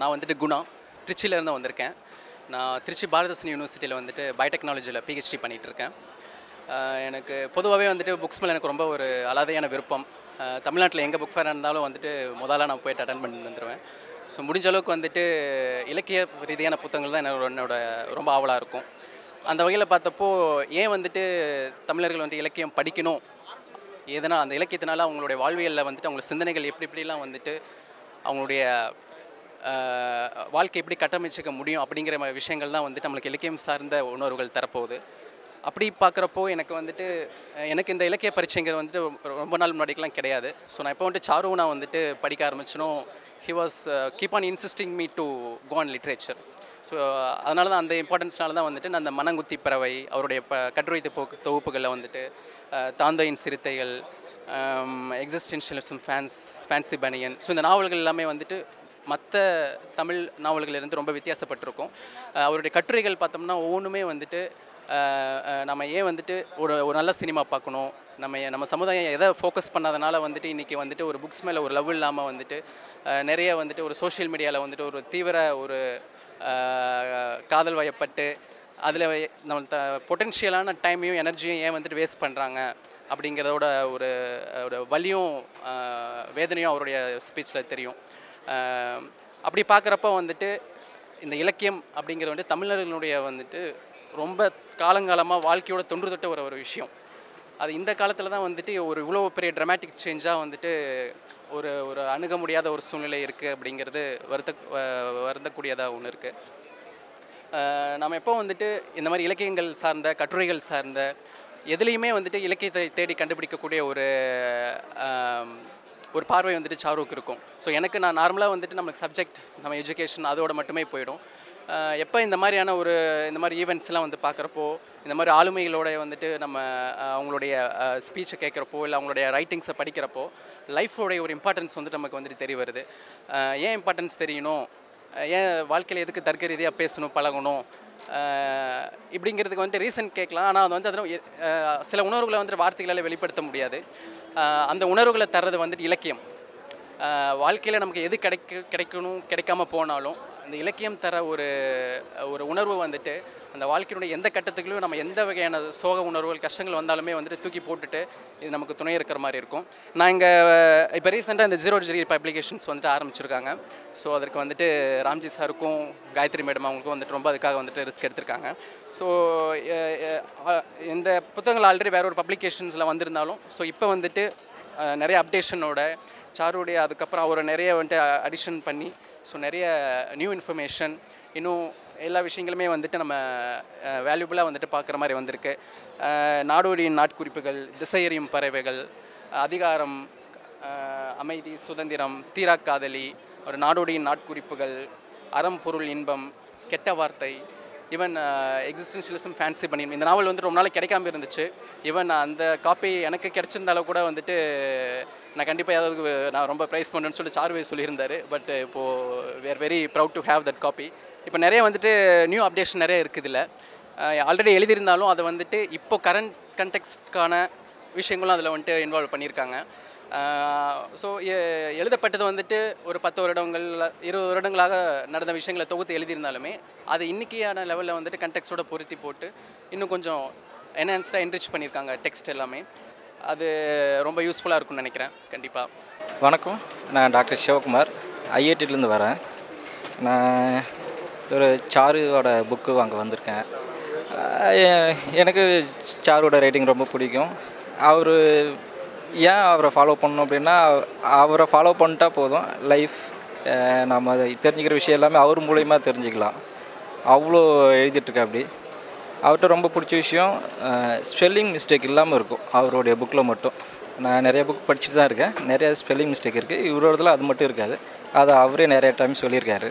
நான் வந்துட்டு குணா திருச்சியிலேருந்து வந்திருக்கேன். நான் திருச்சி பாரதசன் யூனிவர்சிட்டியில் வந்துட்டு பயோடெக்னாலஜியில் பிஹெச்டி பண்ணிகிட்டு இருக்கேன் எனக்கு பொதுவாகவே வந்துட்டு புக்ஸ் மேலே எனக்கு ரொம்ப ஒரு அலாதையான விருப்பம். தமிழ்நாட்டில் எங்கே புக் ஃபேராக இருந்தாலும் வந்துட்டு முதல்ல நான் போயிட்டு அட்டன் பண்ணி வந்துடுவேன் ஸோ முடிஞ்ச அளவுக்கு வந்துட்டு இலக்கிய ரீதியான புத்தகங்கள் தான் என்னோட என்னோட ரொம்ப ஆவலாக இருக்கும். அந்த வகையில் பார்த்தப்போ ஏன் வந்துட்டு தமிழர்கள் வந்துட்டு இலக்கியம் படிக்கணும்? எதனால் அந்த இலக்கியத்தினால அவங்களுடைய வாழ்வியலில் வந்துட்டு அவங்களோட சிந்தனைகள் எப்படி எப்படிலாம் வந்துட்டு அவங்களுடைய வாழ்க்கை எப்படி கட்டமைச்சிக்க முடியும் அப்படிங்கிற விஷயங்கள் தான் வந்துட்டு நம்மளுக்கு இலக்கியம் சார்ந்த உணர்வுகள் தரப்போகுது. அப்படி பார்க்குறப்போ எனக்கு வந்துட்டு எனக்கு இந்த இலக்கிய பரீட்சைங்கிறது வந்துட்டு ரொம்ப- நாள் முன்னாடிக்கெலாம் கிடையாது. ஸோ நான் இப்போ வந்துட்டு சாரு நான் வந்துட்டு படிக்க ஆரம்பிச்சனோ he was keep on insisting me to go on literature so அதனால தான் அந்த இம்பார்ட்டன்ஸ்னால தான் வந்துட்டு நான் அந்த மனங்குத்தி பறவை அவருடைய ப கட்டுரை தொகுப்பு தொகுப்புகளில் வந்துட்டு தாந்தையின் சிறுத்தைகள் existentialism fans fancy banian so இந்த நாவல்கள் எல்லாமே வந்துட்டு மற்ற தமிழ் நாவல்களிலிருந்து ரொம்ப வித்தியாசப்பட்டிருக்கும். அவருடைய கட்டுரைகள் பார்த்தோம்னா ஒவ்வொன்றுமே வந்துட்டு நம்ம ஏன் வந்துட்டு ஒரு ஒரு நல்ல சினிமா பார்க்கணும்? நம்ம ஏன் நம்ம சமுதாயம் எதை ஃபோக்கஸ் பண்ணாதனால வந்துட்டு இன்றைக்கி வந்துட்டு ஒரு புக்ஸ் மேலே ஒரு லவ் இல்லாமல் வந்துட்டு நிறைய வந்துட்டு ஒரு சோஷியல் மீடியாவில் வந்துட்டு ஒரு தீவிர ஒரு காதல் வயப்பட்டு அதில் நம்ம த பொட்டென்ஷியலான டைமையும் எனர்ஜியும் ஏன் வந்துட்டு வேஸ்ட் பண்ணுறாங்க அப்படிங்கிறதோட ஒரு ஒரு வலியும் வேதனையும் அவருடைய ஸ்பீச்சில் தெரியும். அப்படி பார்க்குறப்ப வந்துட்டு இந்த இலக்கியம் அப்படிங்கிறது வந்துட்டு தமிழர்களுடைய வந்துட்டு ரொம்ப காலங்காலமாக வாழ்க்கையோட தொன்று தொட்ட ஒரு ஒரு விஷயம். அது இந்த காலத்தில் தான் வந்துட்டு ஒரு இவ்வளோ பெரிய ட்ரமாட்டிக் சேஞ்சாக வந்துட்டு ஒரு ஒரு அணுக முடியாத ஒரு சூழ்நிலை இருக்குது அப்படிங்கிறது வருத்த வருந்தக்கூடியதாக ஒன்று இருக்குது நம்ம எப்போ வந்துட்டு இந்த மாதிரி இலக்கியங்கள் சார்ந்த கட்டுரைகள் சார்ந்த எதுலேயுமே வந்துட்டு இலக்கியத்தை தேடி கண்டுபிடிக்கக்கூடிய ஒரு ஒரு பார்வை வந்துட்டு சாருவுக்கு இருக்கும். ஸோ எனக்கு நான் நார்மலாக வந்துட்டு நமக்கு சப்ஜெக்ட் நம்ம எஜுகேஷன் அதோட மட்டுமே போயிடும். எப்போ இந்த மாதிரியான ஒரு இந்த மாதிரி ஈவெண்ட்ஸ்லாம் வந்து பார்க்குறப்போ இந்த மாதிரி ஆளுமைகளோட வந்துட்டு நம்ம அவங்களுடைய ஸ்பீச்சை கேட்குறப்போ இல்லை அவங்களுடைய ரைட்டிங்ஸை படிக்கிறப்போ லைஃபோடைய ஒரு இம்பார்ட்டன்ஸ் வந்துட்டு நமக்கு வந்துட்டு தெரிய வருது. ஏன் இம்பார்ட்டன்ஸ் தெரியணும்? ஏன் வாழ்க்கையில் எதுக்கு தர்க்க ரீதியாக பேசணும் பழகணும்? இப்படிங்கிறதுக்கு வந்துட்டு ரீசன் கேட்கலாம். ஆனால் அது வந்து அதில் சில உணர்வுகளை வந்துட்டு வார்த்தைகளால் வெளிப்படுத்த முடியாது. அந்த உணர்வுகளை தர்றது வந்துட்டு இலக்கியம். வாழ்க்கையில் நமக்கு எது கிடைக்க கிடைக்கணும் கிடைக்காம போனாலும் அந்த இலக்கியம் தர ஒரு ஒரு உணர்வு வந்துட்டு அந்த வாழ்க்கையினுடைய எந்த கட்டத்துக்குள்ளையும் நம்ம எந்த வகையான சோக உணர்வுகள் கஷ்டங்கள் வந்தாலுமே வந்துட்டு தூக்கி போட்டுட்டு இது நமக்கு துணை இருக்கிற மாதிரி இருக்கும். நான் இங்கே இப்போ ரீசெண்டாக இந்த ஜீரோ ஜீரோ பப்ளிகேஷன்ஸ் வந்துட்டு ஆரம்பிச்சிருக்காங்க. ஸோ அதற்கு வந்துட்டு ராம்ஜி சாருக்கும் காயத்ரி மேடம் அவங்களுக்கும் வந்துட்டு ரொம்ப அதுக்காக வந்துட்டு ரிஸ்க் எடுத்திருக்காங்க. ஸோ இந்த புத்தகங்கள் ஆல்ரெடி வேற ஒரு பப்ளிகேஷன்ஸில் வந்திருந்தாலும் ஸோ இப்போ வந்துட்டு நிறைய அப்டேஷனோட சாருடைய அதுக்கப்புறம் அவரை நிறைய வந்துட்டு அடிஷன் பண்ணி ஸோ நிறைய நியூ இன்ஃபர்மேஷன் இன்னும் எல்லா விஷயங்களுமே வந்துட்டு நம்ம வேல்யூபுளாக வந்துட்டு பார்க்குற மாதிரி வந்திருக்கு. நாடோடியின் நாட்குறிப்புகள் திசையறியும் பறவைகள் அதிகாரம் அமைதி சுதந்திரம் தீராக்காதலி ஒரு நாடோடியின் நாட்குறிப்புகள் அறம் பொருள் இன்பம் கெட்ட வார்த்தை ஈவன் எக்ஸிஸ்டன்ஷியலிசம் ஃபேன்சி பண்ணி இந்த நாவல் வந்து ரொம்ப நாள் கிடைக்காம இருந்துச்சு. ஈவன் அந்த காப்பி எனக்கு கிடைச்சிருந்தாலும் கூட வந்துட்டு நான் கண்டிப்பாக ஏதாவது நான் ரொம்ப ப்ரைஸ் பண்ணுறேன்னு சொல்லி சார்வே சொல்லியிருந்தாரு. பட் இப்போது we are very proud to have that copy இப்போ நிறைய வந்துட்டு நியூ அப்டேஷன் நிறைய இருக்குது இல்லை. ஆல்ரெடி uh, எழுதியிருந்தாலும் அதை வந்துட்டு இப்போ கரண்ட் கண்டெக்ஸ்ட்கான விஷயங்களும் அதில் வந்துட்டு இன்வால்வ் பண்ணியிருக்காங்க. ஸோ எழுதப்பட்டது வந்துட்டு ஒரு பத்து வருடங்கள் இருபது வருடங்களாக நடந்த விஷயங்களை தொகுத்து எழுதியிருந்தாலுமே அது இன்றைக்கியான லெவலில் வந்துட்டு கண்டெக்ஸோட பொருத்தி போட்டு இன்னும் கொஞ்சம் என்ஹான்ஸ்டாக என்ரிச் பண்ணியிருக்காங்க டெக்ஸ்ட் எல்லாமே. அது ரொம்ப யூஸ்ஃபுல்லாக இருக்கும்னு நினைக்கிறேன். கண்டிப்பாக வணக்கம். நான் டாக்டர் சிவகுமார். ஐஐடிலேருந்து வரேன். நான் ஒரு சாருவோட புக்கு வாங்க வந்திருக்கேன். எனக்கு சாருவோட ரைட்டிங் ரொம்ப பிடிக்கும். அவர் ஏன் அவரை ஃபாலோ பண்ணணும் அப்படின்னா அவரை ஃபாலோ பண்ணிட்டா போதும். லைஃப் நம்ம அதை தெரிஞ்சுக்கிற விஷயம் எல்லாமே அவர் மூலயமா தெரிஞ்சுக்கலாம். அவ்வளோ எழுதிட்டுருக்கா அப்படி. அவர்கிட்ட ரொம்ப பிடிச்ச விஷயம் ஸ்பெல்லிங் மிஸ்டேக் இல்லாமல் இருக்கும். அவருடைய புக்கில் மட்டும். நான் நிறைய புக் படிச்சுட்டு தான் இருக்கேன். நிறைய ஸ்பெல்லிங் மிஸ்டேக் இருக்குது இவரோடதுல அது மட்டும் இருக்காது. அதை அவரே நிறைய டைம் சொல்லியிருக்காரு.